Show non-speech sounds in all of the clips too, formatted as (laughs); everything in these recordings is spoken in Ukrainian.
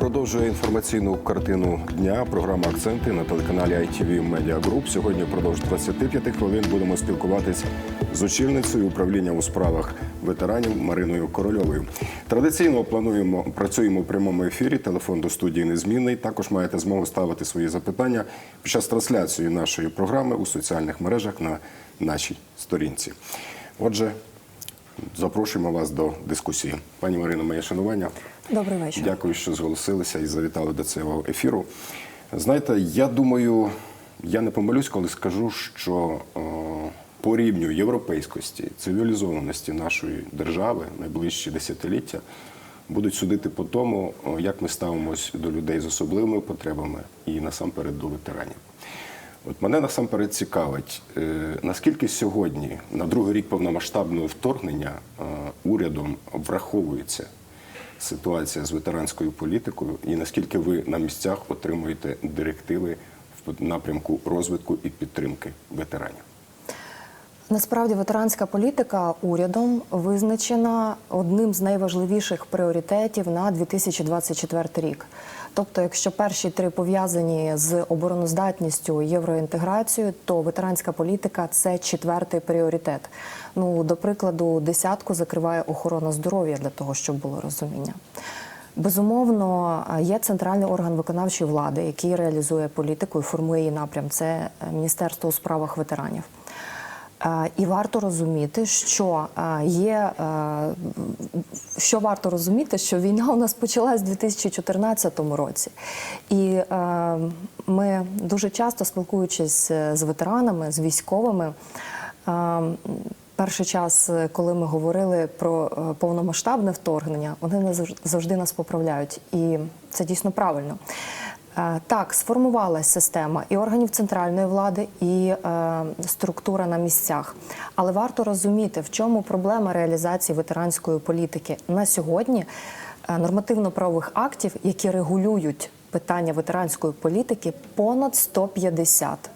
продовжує інформаційну картину дня. Програма Акценти на телеканалі ITV Media Group. Сьогодні впродовж 25 хвилин будемо спілкуватись з очільницею управління у справах ветеранів Мариною Корольовою. Традиційно плануємо працюємо у прямому ефірі. Телефон до студії незмінний. Також маєте змогу ставити свої запитання під час трансляції нашої програми у соціальних мережах на нашій сторінці. Отже, запрошуємо вас до дискусії. Пані Марино, моє шанування. Добрий вечір. Дякую, що зголосилися і завітали до цього ефіру. Знаєте, я думаю, я не помилюсь, коли скажу, що е, по рівню європейськості, цивілізованості нашої держави найближчі десятиліття будуть судити по тому, як ми ставимось до людей з особливими потребами і насамперед до ветеранів. От мене насамперед цікавить, е, наскільки сьогодні, на другий рік повномасштабного вторгнення, е, урядом враховується ситуація з ветеранською політикою, і наскільки ви на місцях отримуєте директиви в напрямку розвитку і підтримки ветеранів? Насправді ветеранська політика урядом визначена одним з найважливіших пріоритетів на 2024 рік. Тобто, якщо перші три пов'язані з обороноздатністю євроінтеграцією, то ветеранська політика це четвертий пріоритет. Ну, до прикладу, десятку закриває охорона здоров'я для того, щоб було розуміння. Безумовно, є центральний орган виконавчої влади, який реалізує політику і формує її напрям. Це Міністерство у справах ветеранів. Е, І варто розуміти, що е, є е, що варто розуміти, що війна у нас почалась у 2014 році, і ми дуже часто спілкуючись з ветеранами, з військовими. Перший час, коли ми говорили про повномасштабне вторгнення, вони завж- завжди нас поправляють, і це дійсно правильно. Е, Так, сформувалась система і органів центральної влади, і е, структура на місцях. Але варто розуміти, в чому проблема реалізації ветеранської політики на сьогодні. е, Нормативно-правових актів, які регулюють питання ветеранської політики, понад 150.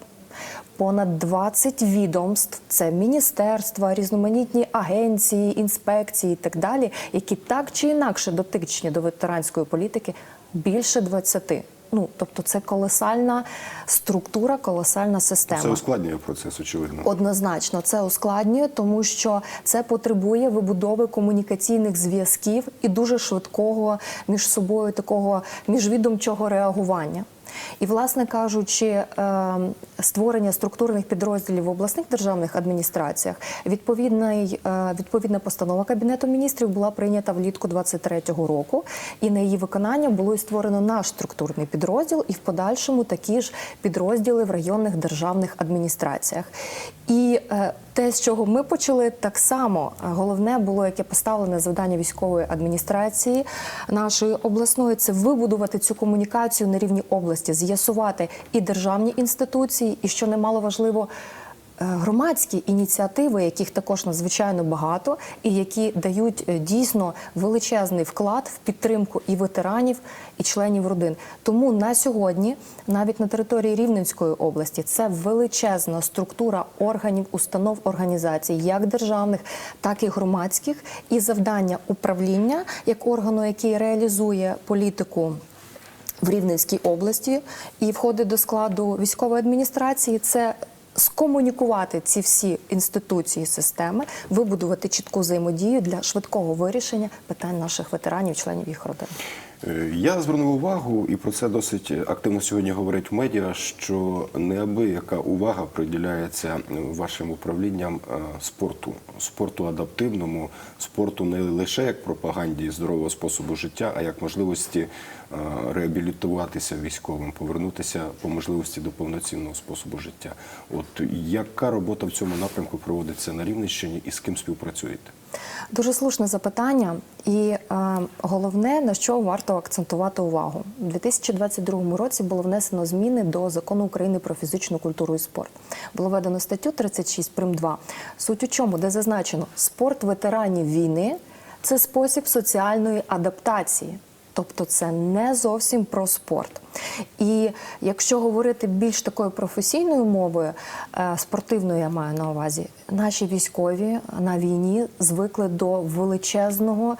Понад 20 відомств, це міністерства, різноманітні агенції, інспекції і так далі, які так чи інакше дотичні до ветеранської політики, більше 20. Ну тобто, це колосальна структура, колосальна система. Це ускладнює процес, очевидно. Однозначно, це ускладнює, тому що це потребує вибудови комунікаційних зв'язків і дуже швидкого між собою такого міжвідомчого реагування. І, власне кажучи, е, створення структурних підрозділів в обласних державних адміністраціях е, відповідна постанова Кабінету міністрів була прийнята влітку 2023 року, і на її виконання було і створено наш структурний підрозділ, і в подальшому такі ж підрозділи в районних державних адміністраціях. І е, те, з чого ми почали, так само е, головне було, яке поставлене завдання військової адміністрації нашої обласної, це вибудувати цю комунікацію на рівні області, з'ясувати і державні інституції, і що немало важливо. е, Громадські ініціативи, яких також надзвичайно багато, і які дають е, дійсно величезний вклад в підтримку і ветеранів, і членів родин. Тому на сьогодні, навіть на території Рівненської області, це величезна структура органів, установ, організацій, як державних, так і громадських, і завдання управління як органу, який реалізує політику. В Рівненській області і входить до складу військової адміністрації. Це скомунікувати ці всі інституції системи, вибудувати чітку взаємодію для швидкого вирішення питань наших ветеранів, членів їх родин. Е, Я звернув увагу, і про це досить активно сьогодні говорять в медіа, що неабияка увага приділяється вашим управлінням е, спорту, спорту адаптивному, спорту не лише як пропаганді здорового способу життя, а як можливості реабілітуватися військовим, повернутися по можливості до повноцінного способу життя. От яка робота в цьому напрямку проводиться на Рівненщині і з ким співпрацюєте? Дуже слушне запитання, і е, головне на що варто акцентувати увагу у 2022 році було внесено зміни до закону України про фізичну культуру і спорт. Було введено статтю 36 прим 2. Суть у чому, де зазначено, спорт ветеранів війни це спосіб соціальної адаптації. Тобто це не зовсім про спорт. І якщо говорити більш такою професійною мовою, е, спортивною я маю на увазі, наші військові на війні звикли до величезного е,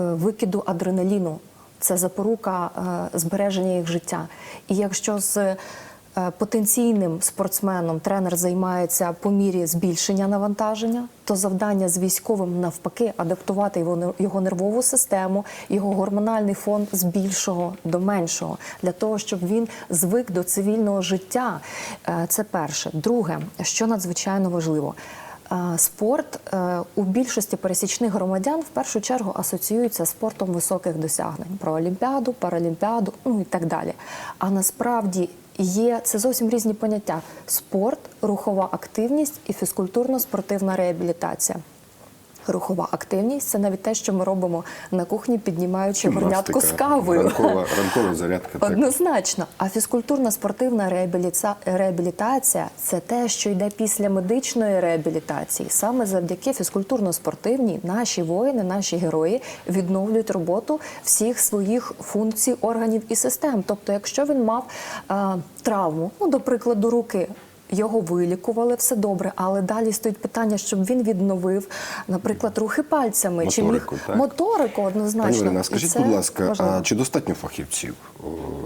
викиду адреналіну. це запорука е, збереження їх життя. І якщо з потенційним спортсменом тренер займається по мірі збільшення навантаження, то завдання з військовим навпаки адаптувати його, його нервову систему, його гормональний фон з більшого до меншого, для того, щоб він звик до цивільного життя. Е, Це перше. Друге, що надзвичайно важливо. Е, Спорт е, у більшості пересічних громадян в першу чергу асоціюється з спортом високих досягнень про Олімпіаду, Паралімпіаду, ну і так далі. А насправді є це зовсім різні поняття: спорт, рухова активність і фізкультурно-спортивна реабілітація. Рухова активність це навіть те, що ми робимо на кухні, піднімаючи горнятку з кавою. Ранкова, ранкова (laughs) зарядка. Так. Однозначно. А фізкультурна спортивна реабіліца- реабілітація це те, що йде після медичної реабілітації. Саме завдяки фізкультурно-спортивній наші воїни, наші герої відновлюють роботу всіх своїх функцій, органів і систем. Тобто, якщо він мав е, травму, ну до прикладу, руки. Його вилікували, все добре, але далі стоїть питання, щоб він відновив, наприклад, рухи пальцями чи міг так. моторику однозначно. Пані Ірина, скажіть, це будь ласка, важливо. а чи достатньо фахівців?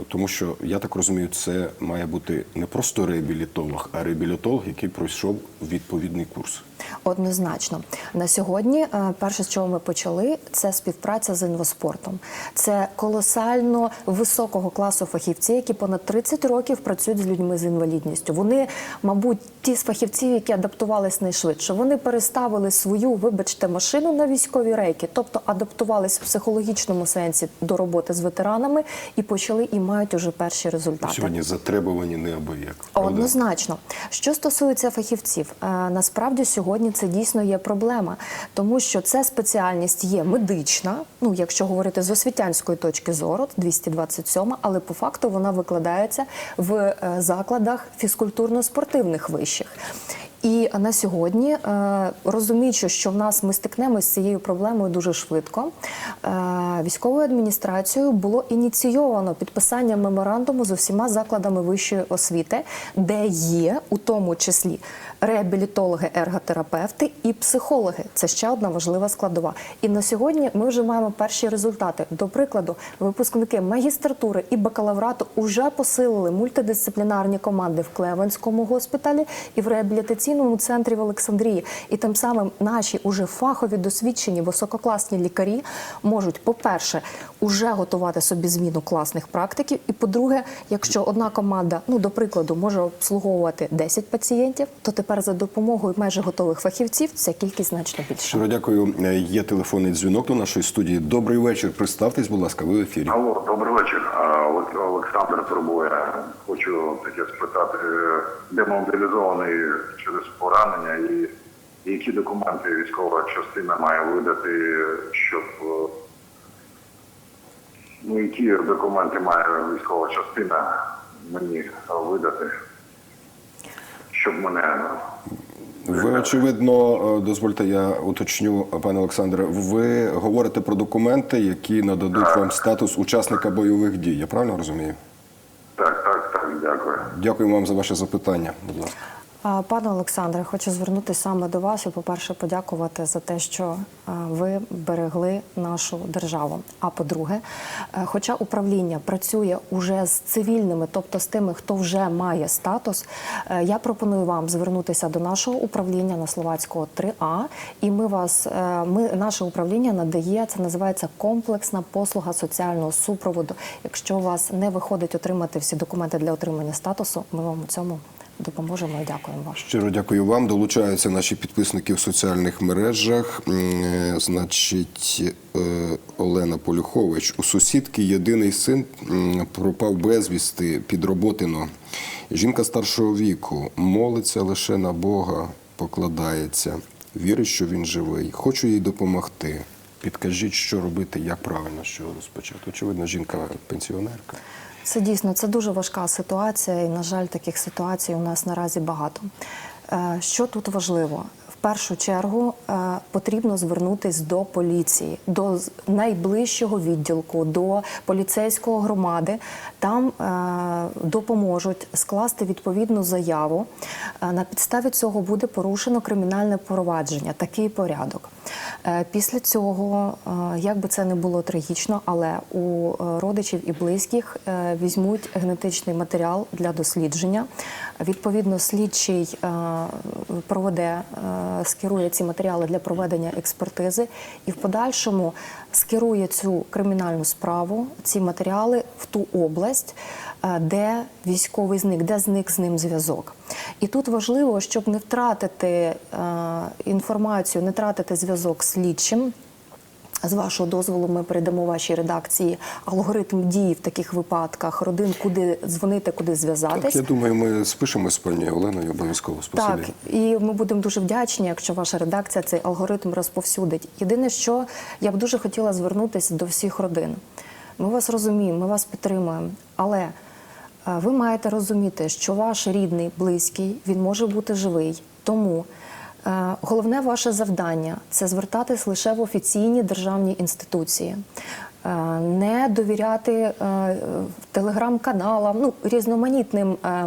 Тому що я так розумію, це має бути не просто реабілітолог, а реабілітолог, який пройшов відповідний курс. Однозначно на сьогодні, е, перше, з чого ми почали, це співпраця з інвоспортом. Це колосально високого класу фахівці, які понад 30 років працюють з людьми з інвалідністю. Вони, мабуть, ті з фахівців, які адаптувались найшвидше. Вони переставили свою, вибачте, машину на військові рейки, тобто адаптувались в психологічному сенсі до роботи з ветеранами і почали і мають уже перші результати. Сьогодні затребувані неабияк. Однозначно, що стосується фахівців, е, насправді сьогодні це дійсно є проблема, тому що це спеціальність є медична. Ну, якщо говорити з освітянської точки зору, 227, але по факту вона викладається в е, закладах фізкультурно-спортивних вищих. І на сьогодні, е, розуміючи, що в нас ми стикнемося з цією проблемою дуже швидко, е, військовою адміністрацією було ініційовано підписання меморандуму з усіма закладами вищої освіти, де є у тому числі реабілітологи, ерготерапевти і психологи. Це ще одна важлива складова. І на сьогодні ми вже маємо перші результати. До прикладу, випускники магістратури і бакалаврату вже посилили мультидисциплінарні команди в Клевенському госпіталі і в реабілітаційному центрі в Олександрії. І тим самим наші уже фахові досвідчені висококласні лікарі можуть, по-перше, уже готувати собі зміну класних практиків. І по-друге, якщо одна команда, ну до прикладу, може обслуговувати 10 пацієнтів, то тепер за допомогою майже готових фахівців ця кількість значно більша. Щиро дякую. Е, Є телефонний дзвінок до нашої студії. Добрий вечір. Представтесь, будь ласка, ви в ефірі. Алло, добрий вечір. Олександр турбує. Хочу таке спитати, е, де мобілізований через поранення і які документи військова частина має видати, щоб е, ну які документи має військова частина мені видати, щоб мене Ви очевидно, е, дозвольте, я уточню, пане Олександре. Ви говорите про документи, які нададуть вам статус учасника бойових дій. Я правильно розумію? так, так, так, дякую. Дякую вам за ваше запитання. Будь ласка. Пане Олександре, хочу звернутися саме до вас і, по-перше, подякувати за те, що ви берегли нашу державу. А по-друге, е, хоча управління працює уже з цивільними, тобто з тими, хто вже має статус, е, я пропоную вам звернутися до нашого управління на Словацького 3А, і ми вас, е, ми наше управління надає це називається комплексна послуга соціального супроводу. Якщо у вас не виходить отримати всі документи для отримання статусу, ми вам у цьому допоможемо і дякуємо вам. Щиро дякую вам. Долучаються наші підписники в соціальних мережах. Е, Значить, е, Олена Полюхович. У сусідки єдиний син пропав безвісти під Роботино. Жінка старшого віку молиться лише на Бога, покладається, вірить, що він живий. Хочу їй допомогти. Підкажіть, що робити, як правильно що розпочати. Очевидно, жінка пенсіонерка. Це дійсно це дуже важка ситуація, і на жаль, таких ситуацій у нас наразі багато. Е, Що тут важливо? В першу чергу е, потрібно звернутись до поліції, до найближчого відділку, до поліцейського громади. Там е, допоможуть скласти відповідну заяву. На підставі цього буде порушено кримінальне провадження. Такий порядок. Е, Після цього, е, як би це не було трагічно, але у е, родичів і близьких візьмуть генетичний матеріал для дослідження. Відповідно, слідчий проведе, скерує ці матеріали для проведення експертизи і в подальшому скерує цю кримінальну справу, ці матеріали в ту область, е, де військовий зник, де зник з ним зв'язок. І тут важливо, щоб не втратити е, інформацію, не втратити зв'язок з слідчим. З вашого дозволу, ми передамо вашій редакції алгоритм дії в таких випадках, родин, куди дзвонити, куди зв'язатись. Так, я думаю, ми спишемо з пані Оленою обов'язково Так, і ми будемо дуже вдячні, якщо ваша редакція цей алгоритм розповсюдить. Єдине, що я б дуже хотіла звернутися до всіх родин. Ми вас розуміємо, ми вас підтримуємо, але е, ви маєте розуміти, що ваш рідний, близький, він може бути живий. Тому головне ваше завдання це звертатись лише в офіційні державні інституції. Е, Не довіряти е, телеграм-каналам, ну різноманітним е,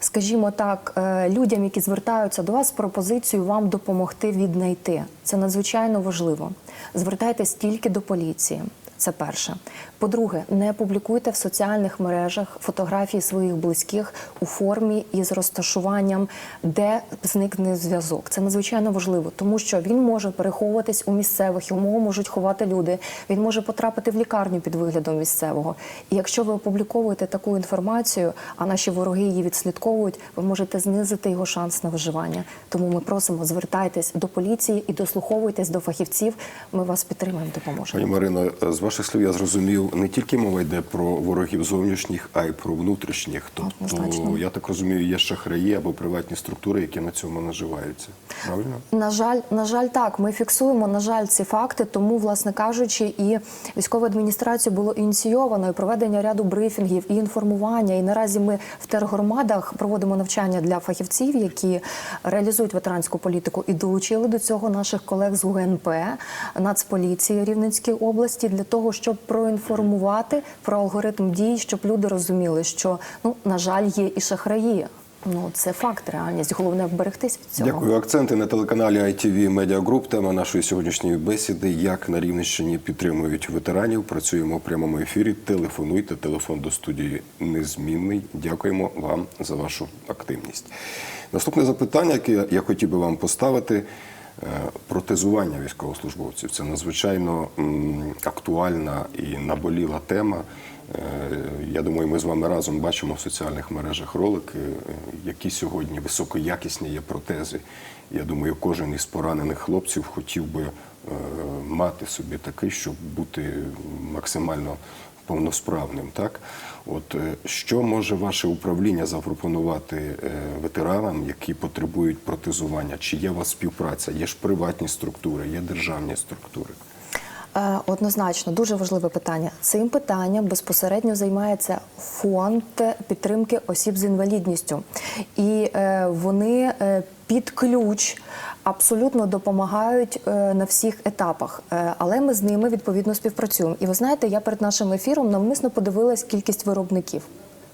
скажімо так, е, людям, які звертаються до вас з пропозицією вам допомогти віднайти. Це надзвичайно важливо. Звертайтесь тільки до поліції. Це перше. По-друге, не публікуйте в соціальних мережах фотографії своїх близьких у формі із розташуванням, де зникне зв'язок. Це надзвичайно важливо, тому що він може переховуватись у місцевих, йому можуть ховати люди. Він може потрапити в лікарню під виглядом місцевого. І якщо ви опубліковуєте таку інформацію, а наші вороги її відслідковують, ви можете знизити його шанс на виживання. Тому ми просимо звертайтесь до поліції і дослуховуйтесь до фахівців. Ми вас підтримаємо, допоможемо. Пані Марино, з ваших слів я зрозумів, не тільки мова йде про ворогів зовнішніх, а й про внутрішніх. Тобто, я так розумію, є шахраї або приватні структури, які на цьому наживаються. Правильно? На жаль, на жаль, так. Ми фіксуємо, на жаль, ці факти. Тому, власне кажучи, і військова адміністрація було ініційовано і проведення ряду брифінгів і інформування. І наразі ми в тергромадах проводимо навчання для фахівців, які реалізують ветеранську політику, і долучили до цього наших колег з УГНП, Нацполіції Рівненської області для того, щоб проінформувати про алгоритм дій, щоб люди розуміли, що ну на жаль, є і шахраї. Ну це факт, реальність. Головне вберегтись від цього. Дякую. Акценти на телеканалі ITV Media Group. Тема нашої сьогоднішньої бесіди: як на Рівненщині підтримують ветеранів. Працюємо в прямому ефірі. Телефонуйте. Телефон до студії незмінний. Дякуємо вам за вашу активність. Наступне запитання, яке я хотів би вам поставити. Протезування військовослужбовців це надзвичайно актуальна і наболіла тема. Е, Я думаю, ми з вами разом бачимо в соціальних мережах ролики, е, які сьогодні високоякісні є протези. Я думаю, кожен із поранених хлопців хотів би е, мати собі такий, щоб бути максимально повносправним. Так, от е, що може ваше управління запропонувати е, ветеранам, які потребують протезування? Чи є у вас співпраця? Є ж приватні структури, є державні структури. Е, Однозначно, дуже важливе питання. Цим питанням безпосередньо займається фонд підтримки осіб з інвалідністю, і е, вони е, під ключ абсолютно допомагають на всіх етапах. Але ми з ними відповідно співпрацюємо. І ви знаєте, я перед нашим ефіром навмисно подивилась кількість виробників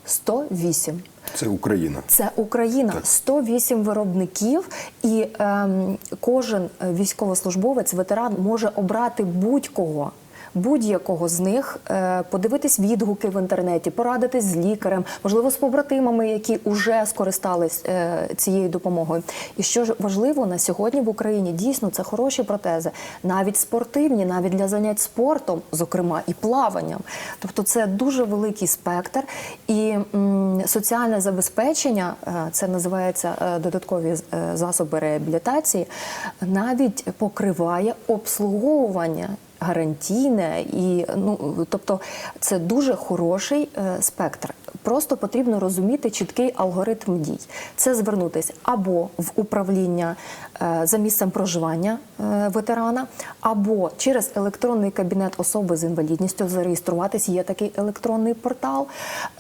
108. Це Україна. Це Україна, 108 виробників, і ем, кожен е, військовослужбовець, ветеран може обрати будь-кого. Будь-якого з них е, подивитись відгуки в інтернеті, порадитись з лікарем, можливо, з побратимами, які вже скористались е, цією допомогою. І що ж важливо на сьогодні в Україні дійсно це хороші протези, навіть спортивні, навіть для занять спортом, зокрема і плаванням. Тобто це дуже великий спектр. І соціальне забезпечення, е, це називається додаткові засоби реабілітації, навіть покриває обслуговування. Гарантійне і ну тобто це дуже хороший е, спектр. Просто потрібно розуміти чіткий алгоритм дій. Це звернутися або в управління за місцем проживання е, ветерана, або через електронний кабінет особи з інвалідністю зареєструватись. Є такий електронний портал,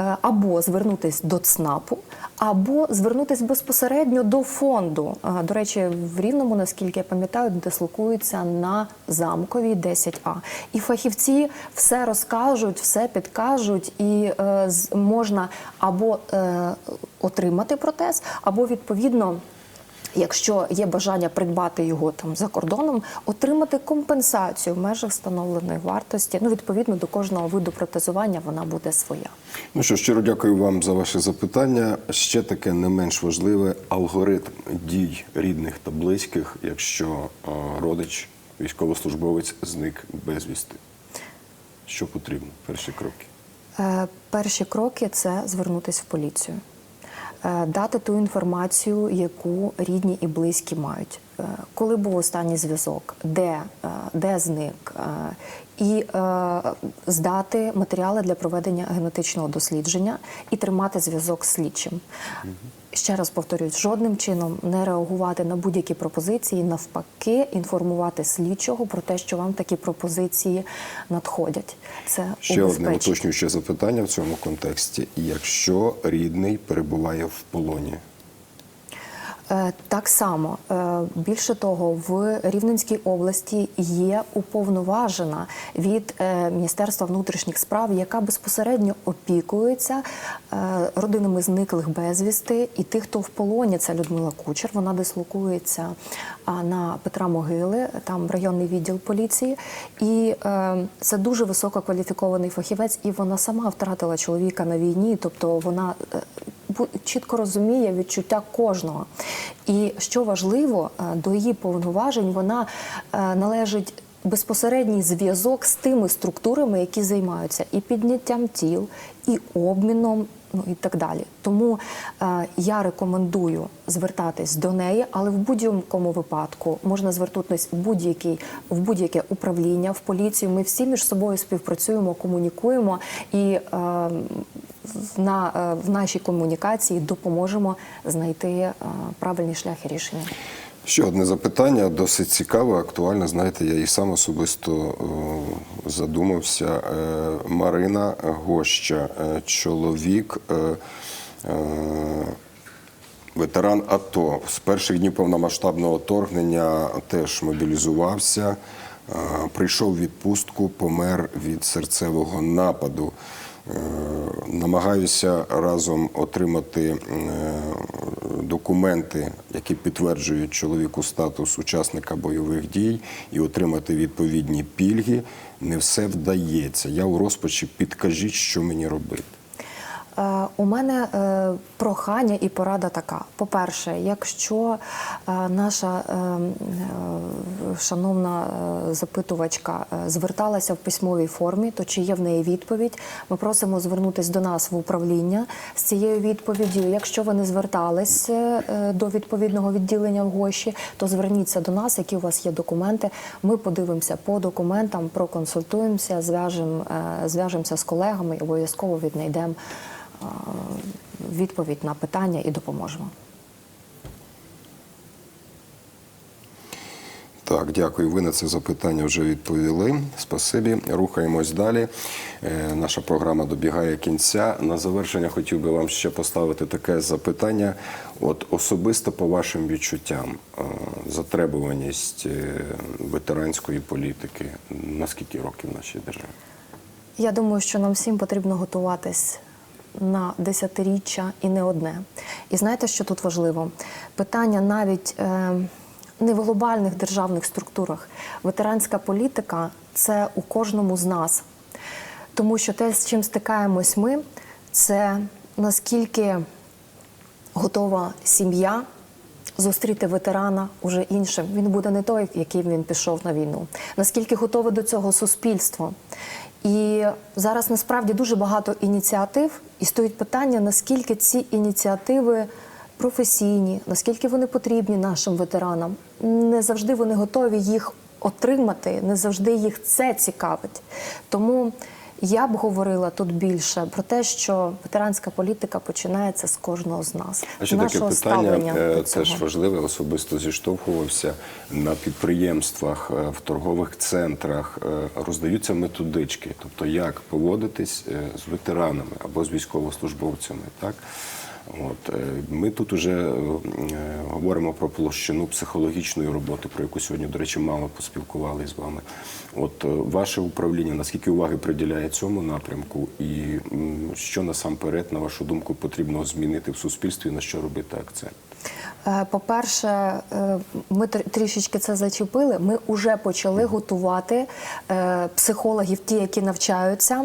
е, або звернутись до ЦНАПу, або звернутись безпосередньо до фонду. Е, До речі, в Рівному, наскільки я пам'ятаю, дислокуються на замковій 10А. І фахівці все розкажуть, все підкажуть, і е, можна або е, отримати протез, або відповідно. Якщо є бажання придбати його там за кордоном, отримати компенсацію в межах встановленої вартості. Ну, відповідно до кожного виду протезування вона буде своя. Ну що, щиро дякую вам за ваше запитання. Ще таке не менш важливе алгоритм дій рідних та близьких, якщо родич, військовослужбовець зник безвісти. Що потрібно? Перші кроки. Е, Перші кроки це звернутися в поліцію, дати ту інформацію, яку рідні і близькі мають. Е, Коли був останній зв'язок, де, е, де зник, е, і е, здати матеріали для проведення генетичного дослідження і тримати зв'язок з слідчим. Ще раз повторюсь, жодним чином не реагувати на будь-які пропозиції, навпаки, інформувати слідчого про те, що вам такі пропозиції надходять. Це Ще одне уточнююче запитання в цьому контексті. Якщо рідний перебуває в полоні, Так само Е, більше того, в Рівненській області є уповноважена від е, Міністерства внутрішніх справ, яка безпосередньо опікується е, родинами зниклих безвісти і тих, хто в полоні. Це Людмила Кучер. Вона дислокується на Петра Могили, там районний відділ поліції. І е, це дуже висококваліфікований фахівець, і вона сама втратила чоловіка на війні, тобто вона. е, чітко розуміє відчуття кожного. І що важливо, е, до її повноважень вона е, належить безпосередній зв'язок з тими структурами, які займаються і підняттям тіл, і обміном. Ну і так далі. Тому е, я рекомендую звертатись до неї, але в будь-якому випадку можна звернутися в будь-який в будь-яке управління, в поліцію. Ми всі між собою співпрацюємо, комунікуємо і е, на, е, в нашій комунікації допоможемо знайти е, правильний шлях і рішення. Ще одне запитання, досить цікаве, актуальне. Знаєте, я і сам особисто е, задумався. Марина Гоща, чоловік. Ветеран АТО з перших днів повномасштабного вторгнення теж мобілізувався, прийшов в відпустку, помер від серцевого нападу. Намагаюся разом отримати е, документи, які підтверджують чоловіку статус учасника бойових дій, і отримати відповідні пільги. Не все вдається. Я у розпачі підкажіть, що мені робити. Е, У мене е, прохання і порада така. По-перше, якщо е, наша шановна запитувачка зверталася в письмовій формі, то чи є в неї відповідь? Ми просимо звернутися до нас в управління з цією відповіддю. Якщо ви не звертались до відповідного відділення в гощі, то зверніться до нас, які у вас є документи. Ми подивимося по документам, проконсультуємося, зв'яжемо зв'яжемося з колегами і обов'язково віднайдемо відповідь на питання і допоможемо. Так, дякую. Ви на це запитання вже відповіли. Спасибі. Рухаємось далі. Е, Наша програма добігає кінця. На завершення хотів би вам ще поставити таке запитання. От особисто по вашим відчуттям, е, затребуваність е, ветеранської політики на скільки років в нашій державі? Я думаю, що нам всім потрібно готуватись на десятиріччя і не одне. І знаєте, що тут важливо? Питання навіть е, не в глобальних державних структурах. Ветеранська політика це у кожному з нас. Тому що те, з чим стикаємось ми, це наскільки готова сім'я зустріти ветерана уже іншим. Він буде не той, яким він пішов на війну. Наскільки готове до цього суспільство? І зараз насправді дуже багато ініціатив, і стоїть питання, наскільки ці ініціативи професійні, наскільки вони потрібні нашим ветеранам. Не завжди вони готові їх отримати, не завжди їх це цікавить. Тому я б говорила тут більше про те, що ветеранська політика починається з кожного з нас. А ще таке питання це ж теж важливе. Особисто зіштовхувався на підприємствах, е, в торгових центрах. е, Роздаються методички, тобто як поводитись е, з ветеранами або з військовослужбовцями. Так от е, ми тут уже е, говоримо про площину психологічної роботи, про яку сьогодні, до речі, мало поспілкувалися з вами. От е, ваше управління наскільки уваги приділяє цьому напрямку, і що насамперед, на вашу думку, потрібно змінити в суспільстві, на що робити акцент? Е, По-перше, е, ми трішечки це зачепили. Ми вже почали готувати е, психологів, ті, які навчаються,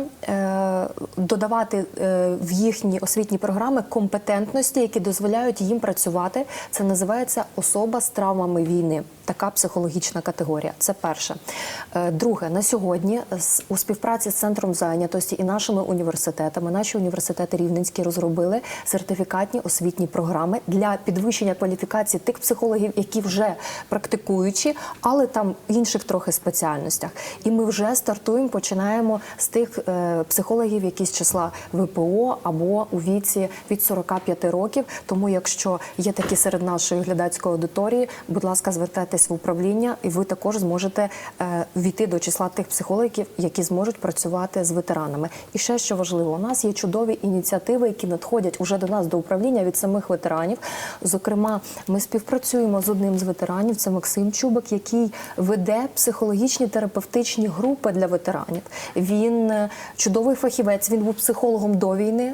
додавати в їхні освітні програми компетентності, які дозволяють їм працювати. Це називається особа з травмами війни. Така психологічна категорія. Це перше. Друге, на сьогодні у співпраці з центром зайнятості і нашими університетами, наші університети рівненські розробили сертифікатні освітні програми для підвищення кваліфікації тих психологів, які вже практикуючі, але там інших трохи спеціальностях. І ми вже стартуємо, починаємо з тих е, психологів, які з числа ВПО або у віці від 45 років. Тому, якщо є такі серед нашої глядацької аудиторії, будь ласка, звертайтесь в управління, і ви також зможете е, війти до числа тих психологів, які зможуть працювати з ветеранами. І ще що важливо, у нас є чудові ініціативи, які надходять уже до нас до управління від самих ветеранів. Зокрема, ми співпрацюємо з одним з ветеранів, це Максим Чубик, який веде психологічні терапевтичні групи для ветеранів. Він е, чудовий фахівець. Він був психологом до війни.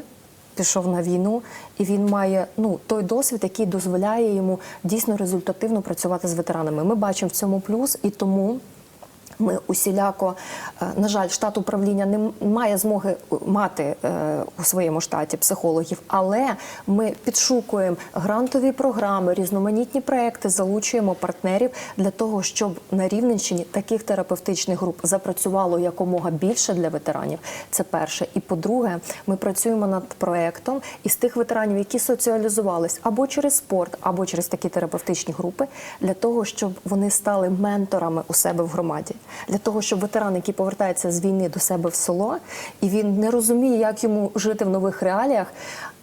Пішов на війну, і він має ну той досвід, який дозволяє йому дійсно результативно працювати з ветеранами. Ми бачимо в цьому плюс, і тому ми усіляко, е, на жаль, штат управління не має змоги е, мати е, у своєму штаті психологів, але ми підшукуємо грантові програми, різноманітні проекти, залучуємо партнерів для того, щоб на Рівненщині таких терапевтичних груп запрацювало якомога більше для ветеранів. Це перше. І по-друге, ми працюємо над проектом із тих ветеранів, які соціалізувались або через спорт, або через такі терапевтичні групи, для того, щоб вони стали менторами у себе в громаді, для того, щоб ветеран, який повертається з війни до себе в село, і він не розуміє, як йому жити в нових реаліях.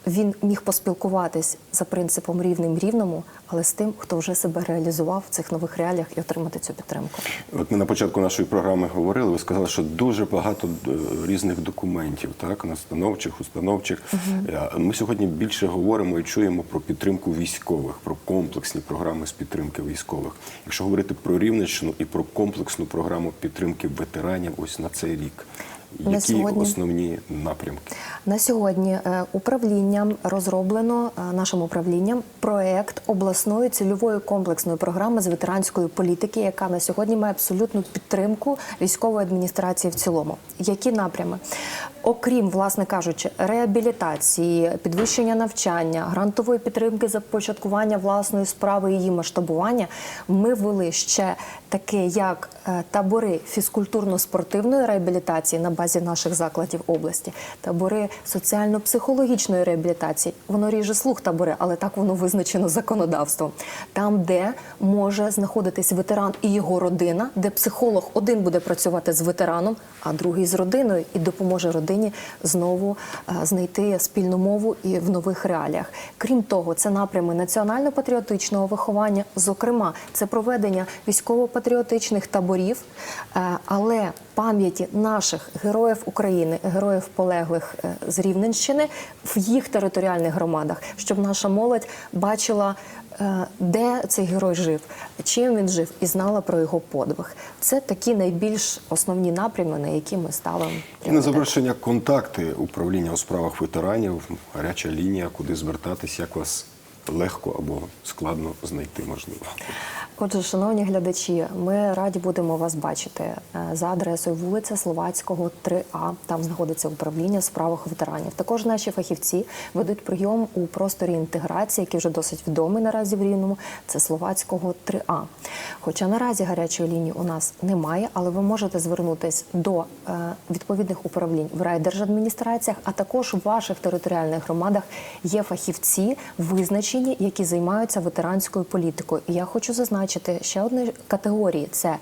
Він міг поспілкуватись за принципом рівним рівному, але з тим, хто вже себе реалізував в цих нових реаліях і отримати цю підтримку. От ми на початку нашої програми говорили. Ви сказали, що дуже багато е, різних документів, так настановчих, установчих. Е, Ми сьогодні більше говоримо і чуємо про підтримку військових, про комплексні програми з підтримки військових. Якщо говорити про Рівненщину і про комплексну програму підтримки ветеранів, ось на цей рік, які сьогодні- основні напрямки? На сьогодні е, управлінням розроблено е, нашим управлінням проект обласної цільової комплексної програми з ветеранської політики, яка на сьогодні має абсолютну підтримку військової адміністрації в цілому. Які напрями? Окрім, власне кажучи, реабілітації, підвищення навчання, грантової підтримки започаткування власної справи і її масштабування, ми ввели ще таке, як е, табори фізкультурно-спортивної реабілітації на базі наших закладів області, табори соціально-психологічної реабілітації. Воно ріже слух табори, але так воно визначено законодавством. Там, де може знаходитись ветеран і його родина, де психолог один буде працювати з ветераном, а другий з родиною і допоможе родині знову е, знайти спільну мову і в нових реаліях. Крім того, це напрями національно-патріотичного виховання. Зокрема, це проведення військово-патріотичних таборів, е, але пам'яті наших героїв України, героїв полеглих е, з Рівненщини в їх територіальних громадах, щоб наша молодь бачила. Е, Де цей герой жив, чим він жив, і знала про його подвиг. Це такі найбільш основні напрями, на які ми ставимо. І на завершення контакти управління у справах ветеранів, гаряча лінія, куди звертатись, як вас легко або складно знайти можливо. Отже, шановні глядачі, ми раді будемо вас бачити е, за адресою вулиця Словацького, 3А. Там знаходиться управління у справах ветеранів. Також наші фахівці ведуть прийом у просторі інтеграції, який вже досить відомий наразі в Рівному. Це Словацького 3А. Хоча наразі гарячої лінії у нас немає, але ви можете звернутись до е, відповідних управлінь в райдержадміністраціях, а також у ваших територіальних громадах є фахівці визначені, які займаються ветеранською політикою. І я хочу зазначити ще одні категорії: це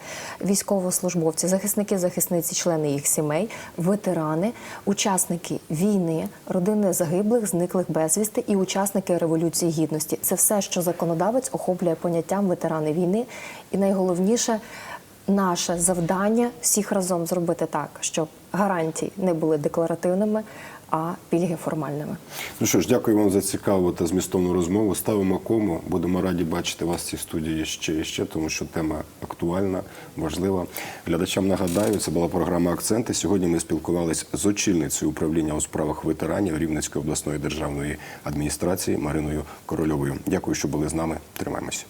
військовослужбовці, захисники, захисниці, члени їх сімей, ветерани, учасники війни, родини загиблих, зниклих безвісти і учасники революції гідності. Це все, що законодавець охоплює поняттям ветерани війни, і найголовніше. Наше завдання всіх разом зробити так, щоб гарантії не були декларативними, а пільги формальними. Ну що ж, дякую вам за цікаву та змістовну розмову. Ставимо кому. Будемо раді бачити вас в цій студії ще і ще, тому що тема актуальна, важлива. Глядачам нагадаю, це була програма Акценти. Сьогодні ми спілкувалися з очільницею управління у справах ветеранів Рівненської обласної державної адміністрації Мариною Корольовою. Дякую, що були з нами. Тримаємося.